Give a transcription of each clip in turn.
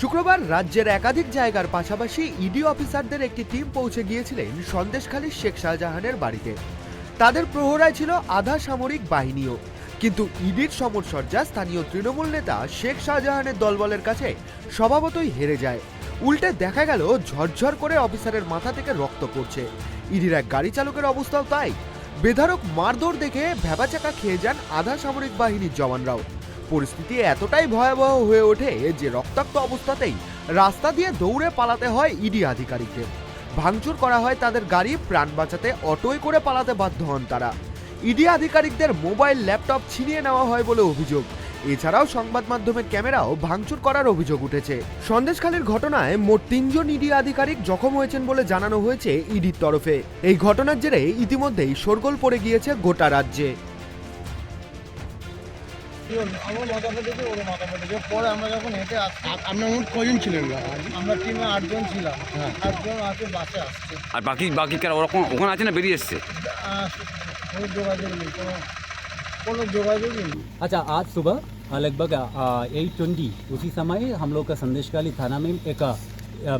শুক্রবার রাজ্যের একাধিক জায়গার পাশাপাশি ইডি অফিসারদের একটি টিম পৌঁছে গিয়েছিলেন সন্দেশখালীর শেখ শাহজাহানের বাড়িতে। তাদের প্রহরায় ছিল আধা সামরিক বাহিনীও। কিন্তু ইডির সমরসজ্জা স্থানীয় তৃণমূল নেতা শেখ শাহজাহানের দলবলের কাছে স্বভাবতই হেরে যায়। উল্টে দেখা গেল ঝরঝর করে অফিসারের মাথা থেকে রক্ত পড়ছে। ইডির এক গাড়ি চালকের অবস্থাও তাই। বেধারক মারধর দেখে ভেবাচাকা খেয়ে যান আধা সামরিক বাহিনীর জওয়ানরাও। পরিস্থিতি এতটাই ভয়াবহ হয়ে ওঠে যে রক্তাক্ত অবস্থাতেই রাস্তা দিয়ে দৌড়ে পালাতে হয় ইডি আধিকারিকদের। ভাঙচুর করা হয় তাদের গাড়ি, প্রাণ বাঁচাতে অটোয় করে পালাতে বাধ্য হন তারা। ইডি আধিকারিকদের মোবাইল, ল্যাপটপ ছিনিয়ে নেওয়া হয় বলে অভিযোগ। এছাড়াও সংবাদ মাধ্যমের ক্যামেরাও ভাঙচুর করার অভিযোগ উঠেছে। সন্দেশখালীর ঘটনায় মোট তিনজন ইডি আধিকারিক জখম হয়েছেন বলে জানানো হয়েছে ইডির তরফে। এই ঘটনার জেরে ইতিমধ্যেই শোরগোল পড়ে গিয়েছে গোটা রাজ্যে। কি হলো? আমার মাথা ফেটেছে ওর মাথা ফেটেছে পরে আমরা যখন হেঁটে আসছি আপ- আপনার মোট কজন ছিলেন আজ? আমরা টিমে আটজন ছিলাম হ্যাঁ। আটজন আছে বাসে আসছে আর বাকি বাকি কারা ওরকম ওখানে আছে না বেরিয়ে এসছে আহ, কোনো যোগাযোগ নেই কোনো কোনো যোগাযোগই নেই अच्छा आज सुबह अ, लगभग एट ट्वेंटी उसी समय हम लोग का संदेशकाली थाना में एक अ,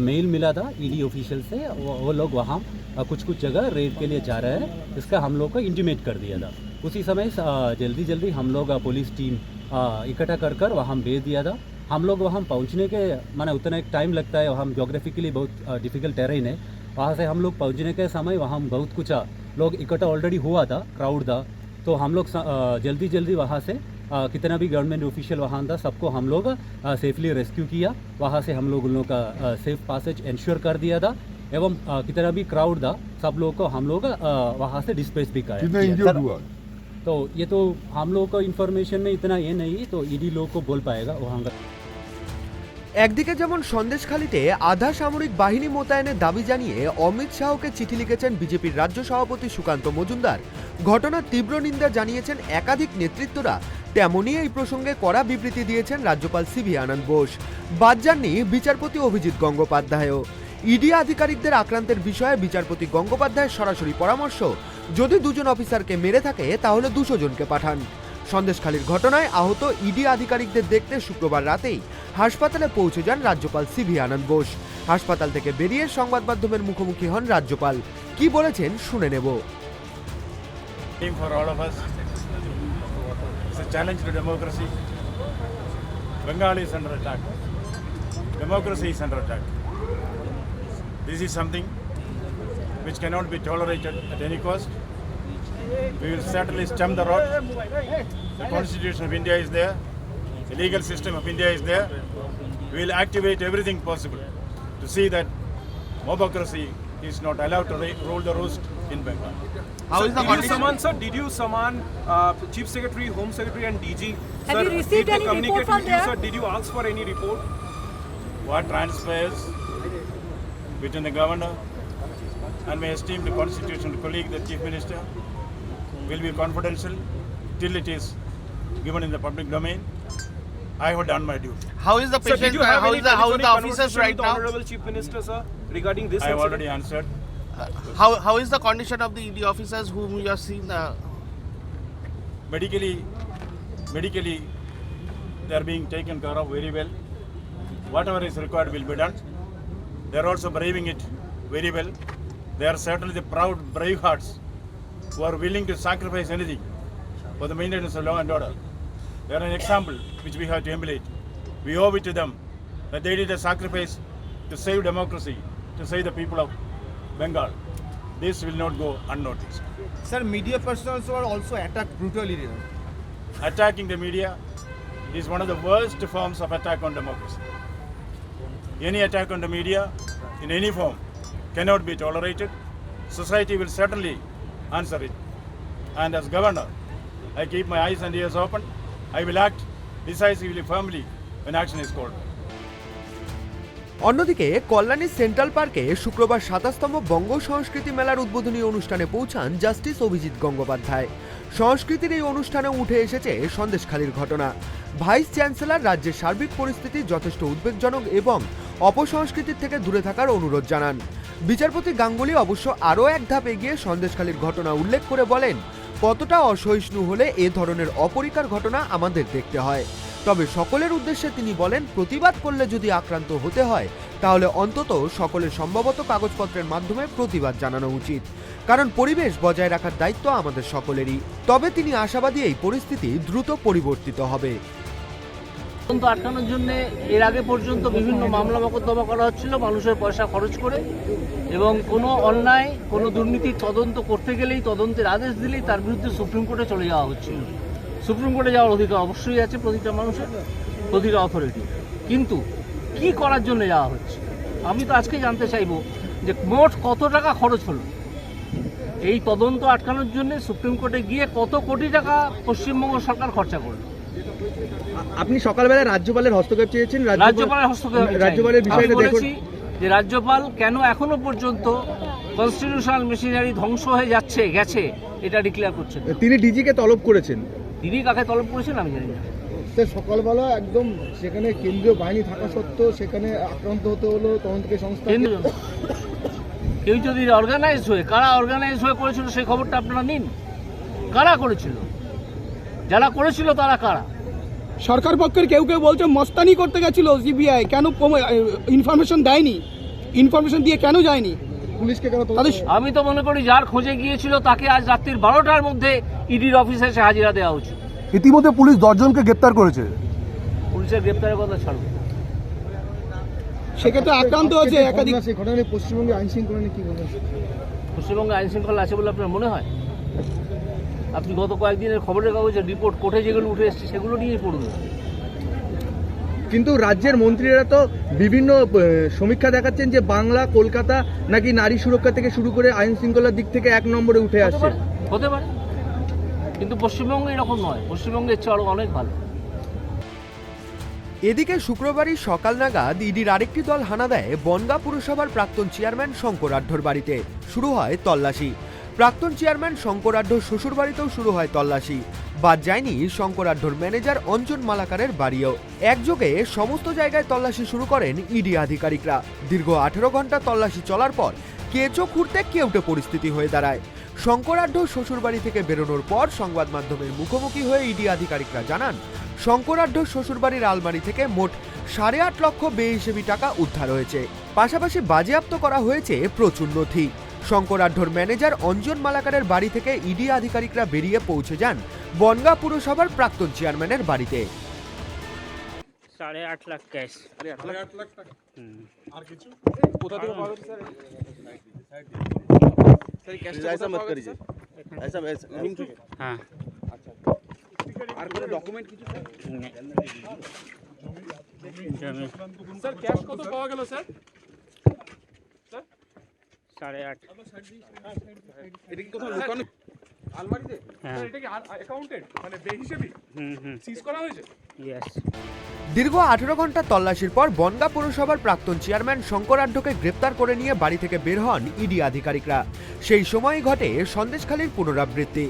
मेल मिला था ईडी ऑफिशियल से वो, वो लोग वहाँ अ, कुछ कुछ जगह रेड के लिए जा रहे हैं इसका हम लोग को इंटीमेट कर दिया था उसी समय जल्दी जल्दी हम लोग पुलिस टीम इकट्ठा कर कर वहाँ भेज दिया था। हम लोग वहाँ पहुँचने के माने उतना एक टाइम लगता है वहाँ जोग्राफिकली बहुत डिफ़िकल्ट टेरेन है। वहाँ से हम लोग पहुँचने के समय वहाँ बहुत कुछ लोग इकट्ठा ऑलरेडी हुआ था क्राउड था। तो हम लोग जल्दी जल्दी वहाँ से कितना भी गवर्नमेंट ऑफिशियल वहाँ था सबको हम लोग सेफली रेस्क्यू किया। वहाँ से हम लोग उन लोग का सेफ़ पासेज इंश्योर कर दिया था। एवं कितना भी क्राउड था सब लोग को हम लोग वहाँ से डिस्पेस भी कर कितना किया। इंजर्ड हुआ तो ये तो हम लोग को इन्फॉर्मेशन में इतना ये नहीं तो ईडी लोग को बोल पाएगा वहाँ का একদিকে যেমন সন্দেশখালীতে আধা সামরিক বাহিনী মোতায়েনের দাবি জানিয়ে অমিত শাহকে চিঠি লিখেছেন বিজেপির রাজ্য সভাপতি সুকান্ত মজুমদার ঘটনার তীব্র নিন্দা জানিয়েছেন একাধিক নেতৃত্বরা তেমনই এই প্রসঙ্গে কড়া বিবৃতি দিয়েছেন রাজ্যপাল সিভি আনন্দ বোস বাদ যাননি বিচারপতি অভিজিৎ গঙ্গোপাধ্যায়ও ইডি আধিকারিকদের আক্রান্তের বিষয়ে বিচারপতি গঙ্গোপাধ্যায়ের সরাসরি পরামর্শ যদি দুজন অফিসারকে মেরে থাকে, তাহলে দুশো জনকে পাঠান। সন্দেশখালীর ঘটনায় আহত ইডি আধিকারিকদের দেখতে শুক্রবার রাতেই হাসপাতালে পৌঁছে যান রাজ্যপাল সিভি আনন্দ বোস। হাসপাতাল থেকে বেরিয়ে সংবাদ মাধ্যমের মুখোমুখি হন রাজ্যপাল। কি বলেছেন শুনে নেব। Which cannot be tolerated at any cost. We will certainly stem the rot. The constitution of India is there. The legal system of India is there. We will activate everything possible to see that mobocracy is not allowed to ra- rule the roost in Bengal. How is the did you summon, sir? Did you summon uh, Chief Secretary, Home Secretary, and DG? Have sir, you received did they any report from with you, there? sir? Did you ask for any report? what transpires between the governor and my esteemed constitutional colleague, the chief minister, will be confidential till it is given in the public domain. I have done my duty. How is the Sir, did patient? you have how any is the how is the telephonic officers right with now? Honorable Chief Minister, sir, regarding this I have already answered. How how is the condition of the ED officers whom you have seen? Uh, Medically, medically, they are being taken care of very well. Whatever is required will be done. They are also braving it very well. They are certainly the proud, brave hearts who are willing to sacrifice anything for the maintenance of law and order. They are an example which we have to emulate. We owe it to them that they did a sacrifice to save democracy, to save the people of Bengal. This will not go unnoticed. Sir, media persons were also attacked brutally. attacking the media is one of the worst forms of attack on democracy. Any attack on the media in any form cannot be tolerated. Society will certainly answer it. And as governor, I keep my eyes and ears open. I will act decisively, firmly when action is called. অন্যদিকে Kalyani central পার্কে শুক্রবার সাতাশতম বঙ্গ সংস্কৃতি মেলার উদ্বোধনী অনুষ্ঠানে পৌঁছান justice Abhijit Gangopadhyay সংস্কৃতির এই অনুষ্ঠানে উঠে এসেছে সন্দেশখালীর ঘটনা ভাইস চ্যান্সেলর রাজ্যের সার্বিক পরিস্থিতি যথেষ্ট উদ্বেগজনক এবং অপসংস্কৃতির থেকে দূরে থাকার অনুরোধ জানান বিচারপতি গাঙ্গুলি অবশ্য আরও এক ধাপ এগিয়ে সন্দেশখালীর ঘটনা উল্লেখ করে বলেন, কতটা অসহিষ্ণু হলে এ ধরনের অপরিকার ঘটনা আমাদের দেখতে হয়। তবে সকলের উদ্দেশ্যে তিনি বলেন, প্রতিবাদ করলে যদি আক্রান্ত হতে হয়, তাহলে অন্তত সকলের সম্ভবত কাগজপত্রের মাধ্যমে প্রতিবাদ জানানো উচিত। কারণ পরিবেশ বজায় রাখার দায়িত্ব আমাদের সকলেরই। তবে তিনি আশাবাদী এই পরিস্থিতি দ্রুত পরিবর্তিত হবে। তদন্ত আটকানোর জন্য এর আগে পর্যন্ত বিভিন্ন মামলা মোকদ্দমা করা হচ্ছিল, মানুষের পয়সা খরচ করে। এবং কোনো অন্যায়, কোনো দুর্নীতির তদন্ত করতে গেলেই তদন্তের আদেশ দিলেই তার বিরুদ্ধে সুপ্রিম কোর্টে চলে যাওয়া হচ্ছিল। সুপ্রিম কোর্টে যাওয়ার অধিকার অবশ্যই আছে প্রতিটা মানুষের, প্রতিটা অথরিটি কিন্তু কি করার জন্য যাওয়া হচ্ছে? আমি তো আজকে জানতে চাইব যে মোট কত টাকা খরচ হলো? এই তদন্ত আটকানোর জন্য সুপ্রিম কোর্টে গিয়ে কত কোটি টাকা পশ্চিমবঙ্গ সরকার খরচা করল? আপনি সকালবেলা রাজ্যপালের হস্তক্ষেপ চেয়েছেন? রাজ্যপালের হস্তক্ষেপ রাজ্যপালের বিষয়টা দেখুন। যে রাজ্যপাল কেন এখনও পর্যন্ত কনস্টিটিউশনাল মেশিনারি ধ্বংস হয়ে যাচ্ছে গেছে এটা ডিক্লেয়ার করছেন। তিনি ডিজিকে তলব করেছেন। তিনি কাকে তলব করেছেন আমি জানি না। সকালবেলা একদম সেখানে কেন্দ্রীয় বাহিনী থাকা সত্ত্বেও সেখানে আক্রান্ত হতে হলো তদন্তকারী সংস্থা। কেউ যদি অর্গানাইজ হয়ে কারা অর্গানাইজ হয়ে করেছিল সেই খবরটা আপনারা নিন। কারা করেছিল? যারা করেছিল তারা কারা? সরকার পক্ষের কেউ কেউ বলছে মস্তানি করতে গেছিল সিবিআই কেন ইনফরমেশন দেয়নি? ইনফরমেশন দিয়ে কেন যায়নি? পুলিশকে কেন আমি তো মনে করি যার খোঁজে গিয়েছিল তাকে আজ রাত্রির বারোটার মধ্যে ইডির অফিসে এসে হাজিরা দেওয়া উচিত। ইতিমধ্যে পুলিশ দশজনকে গ্রেপ্তার করেছে। পুলিশের গ্রেপ্তারের কথা ছাড়ুন। সেক্ষেত্রে আক্রান্ত হয়েছে একাধিক সেই পশ্চিমবঙ্গে আইন শৃঙ্খলা নিয়ে কি বলবেন? পশ্চিমবঙ্গে আইন শৃঙ্খলা আছে বলে আপনার মনে হয়? আপনি গত কয়েকদিনের খবরের কাগজের রিপোর্ট কোর্টে যেগুলো উঠে এসেছে সেগুলো নিয়েই পড়ুন কিন্তু রাজ্যের মন্ত্রীরা তো বিভিন্ন সমীক্ষা দেখাচ্ছেন যে বাংলা কলকাতা নাকি নারী সুরক্ষা থেকে শুরু করে আইন শৃঙ্খলার দিক থেকে এক নম্বরে উঠে আসছে। হতে পারে। কিন্তু পশ্চিমবঙ্গে এরকম নয়। পশ্চিমবঙ্গের চেয়ে আরও অনেক ভালো। এদিকে শুক্রবারই সকাল নাগাদ ইডির আরেকটি দল হানা দেয় বনগা পুরসভার প্রাক্তন চেয়ারম্যান শঙ্কর আঢ্যর বাড়িতে। শুরু হয় তল্লাশি। প্রাক্তন চেয়ারম্যান শঙ্কর আঢ্যর শ্বশুর বাড়িতেও শুরু হয় তল্লাশি। বাদ যায়নি শঙ্কর আঢ্যর ম্যানেজার অঞ্জন মালাকারের বাড়িও। একযোগে সমস্ত জায়গায় তল্লাশি শুরু করেন ইডি আধিকারিকরা। দীর্ঘ আঠেরো ঘণ্টা তল্লাশি চলার পর কেঁচো খুঁড়তে কেউটে পরিস্থিতি হয়ে দাঁড়ায়। শঙ্করাঢ্য শ্বশুরবাড়ি থেকে বেরোনোর পর সংবাদ মাধ্যমের মুখোমুখি হয়ে ইডি আধিকারিকরা জানান শঙ্করাঢ্য শ্বশুরবাড়ির আলমারি থেকে মোট সাড়ে আট লক্ষ বেহিসেবি টাকা উদ্ধার হয়েছে। পাশাপাশি বাজেয়াপ্ত করা হয়েছে প্রচুর নথি। শঙ্করাঢ্যর ম্যানেজার অঞ্জন মালাকারের বাড়ি থেকে ইডি আধিকারিকরা বেরিয়ে পৌঁছে যান বনগা পুরসভার প্রাক্তন চেয়ারম্যানের বাড়িতে। সাড়ে আট লাখ ক্যাশ। হ্যাঁ। স্যার? ক্যাশ কত পাওয়া গেল স্যার? সাড়ে আট। এটা কি কোথাও লুকানো? আলমারিতে? স্যার এটা কি অ্যাকাউন্টেড মানে বেহিসেবি? সিজ করা হয়েছে? ইয়েস দীর্ঘ আঠেরো ঘণ্টা তল্লাশির পর বনগা পুরসভার প্রাক্তন চেয়ারম্যান শঙ্করাঢ্যকে গ্রেপ্তার করে নিয়ে বাড়ি থেকে বের হন ইডি আধিকারিকরা। সেই সময়ই ঘটে সন্দেশখালীর পুনরাবৃত্তি।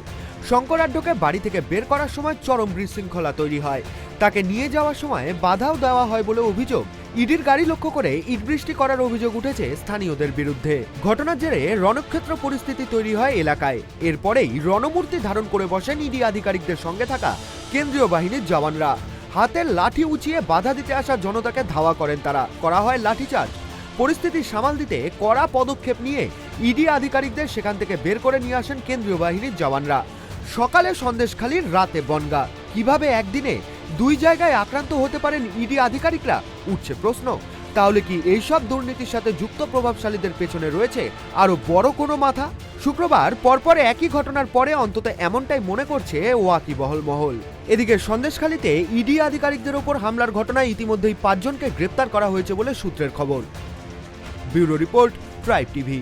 শঙ্কর শঙ্করাঢ্যকে বাড়ি থেকে বের করার সময় চরম বিশৃঙ্খলা তৈরি হয়। তাকে নিয়ে যাওয়ার সময় বাধাও দেওয়া হয় বলে অভিযোগ। ইডির গাড়ি লক্ষ্য করে ইট বৃষ্টি করার অভিযোগ উঠেছে স্থানীয়দের বিরুদ্ধে। ঘটনার জেরে রণক্ষেত্র পরিস্থিতি তৈরি হয় এলাকায়। এরপরেই রণমূর্তি ধারণ করে বসেন ইডি আধিকারিকদের সঙ্গে থাকা কেন্দ্রীয় বাহিনীর জওয়ানরা। হাতের লাঠি উঁচিয়ে বাধা দিতে আসা জনতাকে ধাওয়া করেন তারা। করা হয় লাঠিচার্জ। পরিস্থিতি সামাল দিতে কড়া পদক্ষেপ নিয়ে ইডি আধিকারিকদের সেখান থেকে বের করে নিয়ে আসেন কেন্দ্রীয় বাহিনীর জওয়ানরা। সকালে সন্দেশখালীর রাতে বনগা। কীভাবে একদিনে দুই জায়গায় আক্রান্ত হতে পারেন ইডি আধিকারিকরা। উঠছে প্রশ্ন, তাহলে কি এইসব দুর্নীতির সাথে যুক্ত প্রভাবশালীদের পেছনে রয়েছে আরও বড় কোনো মাথা? শুক্রবার পরপর একই ঘটনার পরে অন্তত এমনটাই মনে করছে ওয়াকিবহল মহল। এদিকে সন্দেশখালীতে ইডি আধিকারিকদের ওপর হামলার ঘটনায় ইতিমধ্যেই পাঁচজনকে গ্রেপ্তার করা হয়েছে বলে সূত্রের খবর। Bureau report, tribe TV.